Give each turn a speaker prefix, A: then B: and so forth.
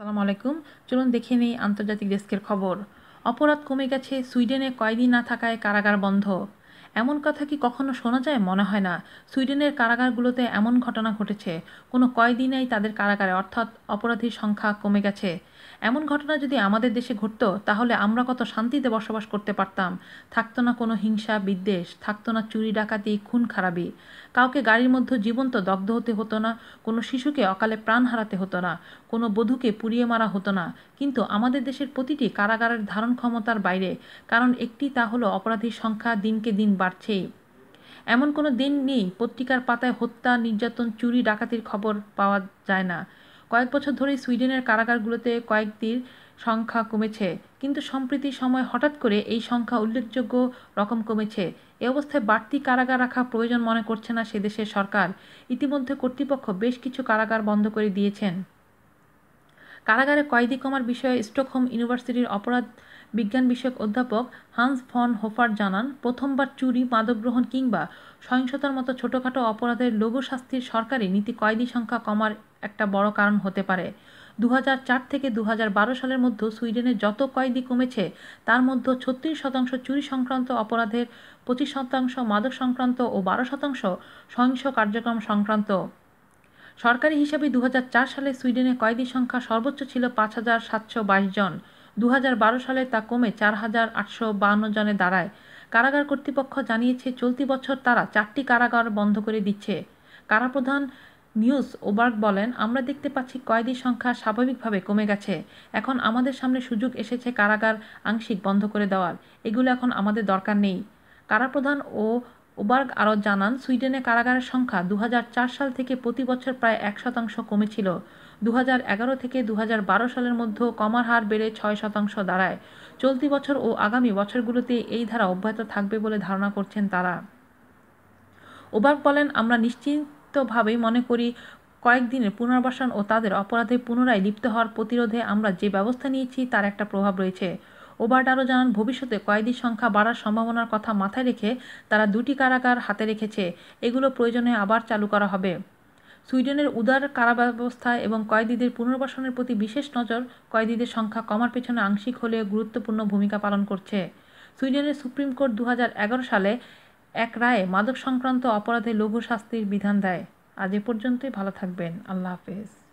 A: সালাম আলাইকুম। চলুন দেখে নেই আন্তর্জাতিক ডেস্কের খবর। অপরাধ কমে গেছে সুইডেনে কয়েদি না থাকায় কারাগার বন্ধ। এমন কথা কি কখনো শোনা যায়? মনে হয় না। সুইডেনের কারাগারগুলোতে এমন ঘটনা ঘটেছে। কোনো কয়দি নেই তাদের কারাগারে, অর্থাৎ অপরাধীর সংখ্যা কমে গেছে। এমন ঘটনা যদি আমাদের দেশে ঘটত, তাহলে আমরা কত শান্তিতে বসবাস করতে পারতাম। থাকতো না কোনো হিংসা, বিদ্বেষ, থাকতো না চুরি, ডাকাতি, খুন, খারাপি। কাউকে গাড়ির মধ্যে জীবন্ত দগ্ধ হতে হতো না, কোনো শিশুকে অকালে প্রাণ হারাতে হতো না, কোনো বধূকে পুড়িয়ে মারা হতো না। কিন্তু আমাদের দেশের প্রতিটি কারাগারের ধারণ ক্ষমতার বাইরে, কারণ একটি তা হলো অপরাধীর সংখ্যা দিনকে দিন বাড়ছেই এমন কোনো দিন নেই, পত্রিকার পাতায় হত্যা, নির্যাতন, চুরি, ডাকাতির খবর পাওয়া যায় না। কয়েক বছর ধরেই সুইডেনের কারাগারগুলোতে কয়েকটির সংখ্যা কমেছে, কিন্তু সম্প্রতি সময় হঠাৎ করে এই সংখ্যা উল্লেখযোগ্য রকম কমেছে। এ অবস্থায় বাড়তি কারাগার রাখা প্রয়োজন মনে করছে না সে দেশের সরকার। ইতিমধ্যে কর্তৃপক্ষ বেশ কিছু কারাগার বন্ধ করে দিয়েছেন। কারাগারে কয়েদি কমার বিষয়ে স্টকহোম ইউনিভার্সিটির অপরাধ বিজ্ঞান বিষয়ক অধ্যাপক হান্স ফন হোফার জানান, প্রথমবার চুরি মাদক গ্রহণ কিংবা সহিংসতার মতো ছোটোখাটো অপরাধের লঘু শাস্তির সরকারি নীতি কয়েদি সংখ্যা কমার একটা বড় কারণ হতে পারে। দু হাজার চার থেকে দু হাজার বারো সালের মধ্যে সুইডেনে যত কয়েদি কমেছে, তার মধ্যে ছত্রিশ শতাংশ চুরি সংক্রান্ত অপরাধের, পঁচিশ শতাংশ মাদক সংক্রান্ত ও বারো শতাংশ সহিংস কার্যক্রম সংক্রান্ত। সরকারি হিসাবে দু হাজার চার সালে সুইডেনে কয়েদির সংখ্যা সর্বোচ্চ ছিল পাঁচ হাজার সাতশো বাইশ জন। দু হাজার বারো সালে তা কমে চার হাজার আটশো বাহান্ন জনে দাঁড়ায়। কারাগার কর্তৃপক্ষ জানিয়েছে, চলতি বছর তারা চারটি কারাগার বন্ধ করে দিচ্ছে। কারাপ্রধান নিউজ ওবার্গ বলেন, আমরা দেখতে পাচ্ছি কয়েদির সংখ্যা স্বাভাবিকভাবে কমে গেছে। এখন আমাদের সামনে সুযোগ এসেছে কারাগার আংশিক বন্ধ করে দেওয়ার। এগুলো এখন আমাদের দরকার নেই। কারাপ্রধান ও ওবার্গ আরও জানান, সুইডেনে কারাগারের সংখ্যা দু হাজার চার সাল থেকে প্রতি বছর প্রায় এক শতাংশ কমেছিল। দু হাজার এগারো থেকে দু হাজার বারো সালের মধ্যে কমার হার বেড়ে ছয় শতাংশ দাঁড়ায়। চলতি বছর ও আগামী বছরগুলোতে এই ধারা অব্যাহত থাকবে বলে ধারণা করছেন তারা। ওবার্গ বলেন, আমরা নিশ্চিতভাবেই মনে করি কয়েকদিনের পুনর্বাসন ও তাদের অপরাধে পুনরায় লিপ্ত হওয়ার প্রতিরোধে আমরা যে ব্যবস্থা নিয়েছি তার একটা প্রভাব রয়েছে। ওবার্ট আরও জানান, ভবিষ্যতে কয়েদির সংখ্যা বাড়ার সম্ভাবনার কথা মাথায় রেখে তারা দুটি কারাগার হাতে রেখেছে। এগুলো প্রয়োজনে আবার চালু করা হবে। সুইডেনের উদার কারাব্যবস্থা এবং কয়েদিদের পুনর্বাসনের প্রতি বিশেষ নজর কয়েদিদের সংখ্যা কমার পেছনে আংশিক হলেও গুরুত্বপূর্ণ ভূমিকা পালন করছে। সুইডেনের সুপ্রিম কোর্ট দু হাজার এগারো সালে এক রায়ে মাদক সংক্রান্ত অপরাধে লঘু শাস্তির বিধান দেয়। আজ এ পর্যন্তই, ভালো থাকবেন। আল্লাহ হাফেজ।